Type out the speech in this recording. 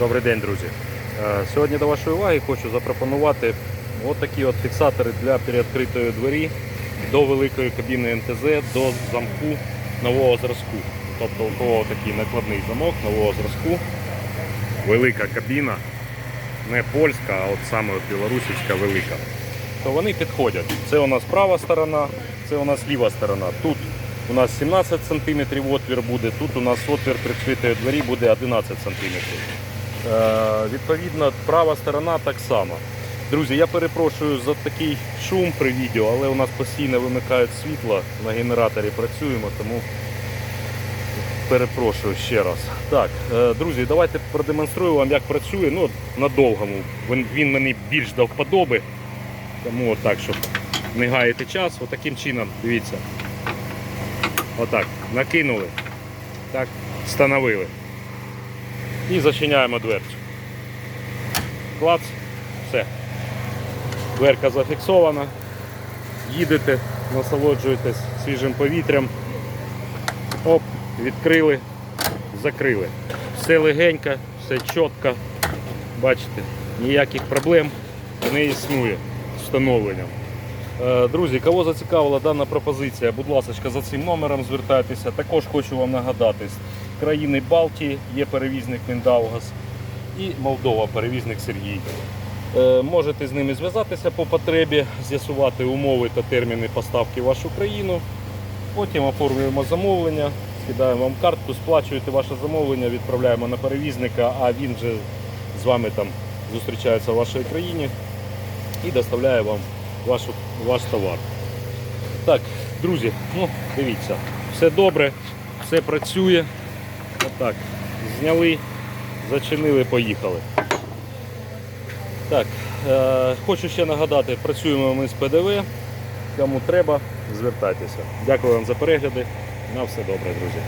Добрий день, друзі. Е, Сьогодні до вашої уваги хочу запропонувати от такі от фіксатори для переоткритої двері до великої кабіни НТЗ до замку нового зразку. Тобто у кого такий накладний замок нового зразку, велика кабіна, не польська, а от саме білорусівська велика. То вони підходять. Це у нас права сторона, це у нас ліва сторона. Тут у нас 17 см отвір буде, тут у нас отвір прикритої двері буде 11 см. Е, відповідно, права сторона так само. Друзі, я перепрошую за такий шум при відео, але у нас постійно вимикають світло, на генераторі працюємо, тому перепрошую ще раз. Так, е, друзі, давайте продемонструю вам, як працює. Ну, на довгому. Він, він мені більш до вподоби. Тому отак, щоб не гаяти час, отаким чином, дивіться. Отак, накинули, так, встановили. І зачиняємо дверцю. Клац, все. Дверка зафіксована. Їдете, насолоджуєтесь свіжим повітрям. Оп, відкрили, закрили. Все легенько, все чітко. Бачите, ніяких проблем не існує з встановленням. Е, Друзі, кого зацікавила дана пропозиція, будь ласка, за цим номером звертайтеся. Також хочу вам нагадати, з країни Балтії є перевізник Міндаугас і Молдова, перевізник Сергій. Е, Можете з ними зв'язатися по потребі, з'ясувати умови та терміни поставки в вашу країну. Потім оформлюємо замовлення, скидаємо вам картку, сплачуєте ваше замовлення, відправляємо на перевізника, а він вже з вами там зустрічається в вашій країні і доставляє вам вашу, ваш товар. Так, друзі, ну дивіться, все добре, все працює. Отак. Зняли, зачинили, поїхали. Так, е, хочу ще нагадати, працюємо ми з ПДВ. Кому треба, звертайтеся. Дякую вам за перегляди. На все добре, друзі.